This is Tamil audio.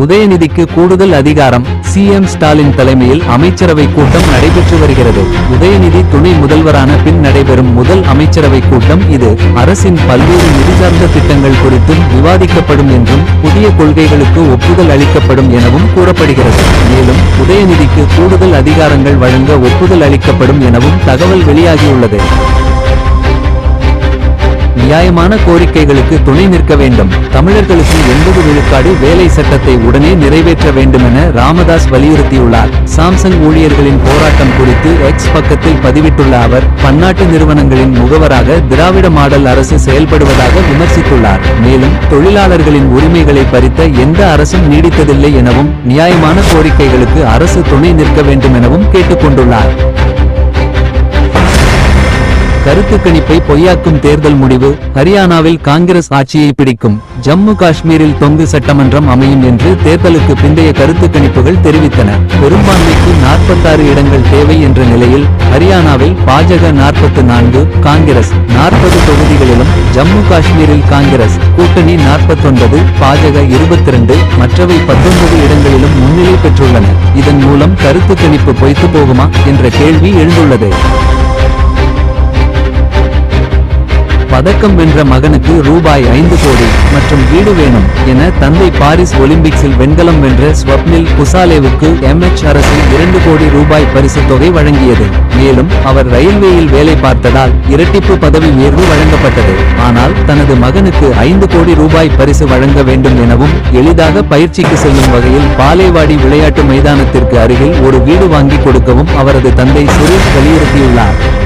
உதயநிதிக்கு கூடுதல் அதிகாரம். சிஎம் ஸ்டாலின் தலைமையில் அமைச்சரவை கூட்டம் நடைபெற்று வருகிறது. உதயநிதி துணை முதல்வரான பின் நடைபெறும் முதல் அமைச்சரவை கூட்டம் இது. அரசின் பல்வேறு நிதி சார்ந்த திட்டங்கள் குறித்தும் விவாதிக்கப்படும் என்றும் புதிய கொள்கைகளுக்கு ஒப்புதல் அளிக்கப்படும் எனவும் கூறப்படுகிறது. மேலும் உதயநிதிக்கு கூடுதல் அதிகாரங்கள் வழங்க ஒப்புதல் அளிக்கப்படும் எனவும் தகவல் வெளியாகியுள்ளது. நியாயமான கோரிக்கைகளுக்கு துணை நிற்க வேண்டும். தமிழர்களுக்கு எண்பது விழுக்காடு வேலை சட்டத்தை உடனே நிறைவேற்ற வேண்டும் என ராமதாஸ் வலியுறுத்தியுள்ளார். சாம்சங் ஊழியர்களின் போராட்டம் குறித்து எக்ஸ் பக்கத்தில் பதிவிட்டுள்ள அவர் பன்னாட்டு நிறுவனங்களின் முகவராக திராவிட மாடல் அரசு செயல்படுவதாக விமர்சித்துள்ளார். மேலும் தொழிலாளர்களின் உரிமைகளை பறித்த எந்த அரசும் நீடித்ததில்லை எனவும் நியாயமான கோரிக்கைகளுக்கு அரசு துணை நிற்க வேண்டும் எனவும் கேட்டுக்கொண்டுள்ளார். கருத்து கணிப்பை பொய்யாக்கும் தேர்தல் முடிவு ஹரியானாவில் காங்கிரஸ் ஆட்சியை பிடிக்கும். ஜம்மு காஷ்மீரில் தொங்கு சட்டமன்றம் அமையும் என்று தேர்தலுக்கு பிந்தைய கருத்து கணிப்புகள் தெரிவித்தன. பெரும்பான்மைக்கு 46 இடங்கள் தேவை என்ற நிலையில் ஹரியானாவில் பாஜக 44 நான்கு காங்கிரஸ் நாற்பது தொகுதிகளிலும் ஜம்மு காஷ்மீரில் காங்கிரஸ் கூட்டணி 49 பாஜக 22 மற்றவை 19 இடங்களிலும் முன்னிலை பெற்றுள்ளன. இதன் மூலம் கருத்து கணிப்பு பொய்த்து போகுமா என்ற கேள்வி எழுந்துள்ளது. பதக்கம் வென்ற மகனுக்கு ரூபாய் ஐந்து கோடி மற்றும் வீடு வேணும் என தந்தை பாரிஸ் ஒலிம்பிக்ஸில் வெண்கலம் வென்ற ஸ்வப்னில் குசாலேவுக்கு எம்எச் அரசு இரண்டு கோடி ரூபாய் பரிசுத் தொகை வழங்கியது. மேலும் அவர் ரயில்வேயில் வேலை பார்த்ததால் இரட்டிப்பு பதவி உயர்வு வழங்கப்பட்டது. ஆனால் தனது மகனுக்கு ஐந்து கோடி ரூபாய் பரிசு வழங்க வேண்டும் எனவும் எளிதாக பயிற்சிக்கு செல்லும் வகையில் பாலேவாடி விளையாட்டு மைதானத்திற்கு அருகில் ஒரு வீடு வாங்கி கொடுக்கவும் அவரது தந்தை சுரேஷ் வலியுறுத்தியுள்ளார்.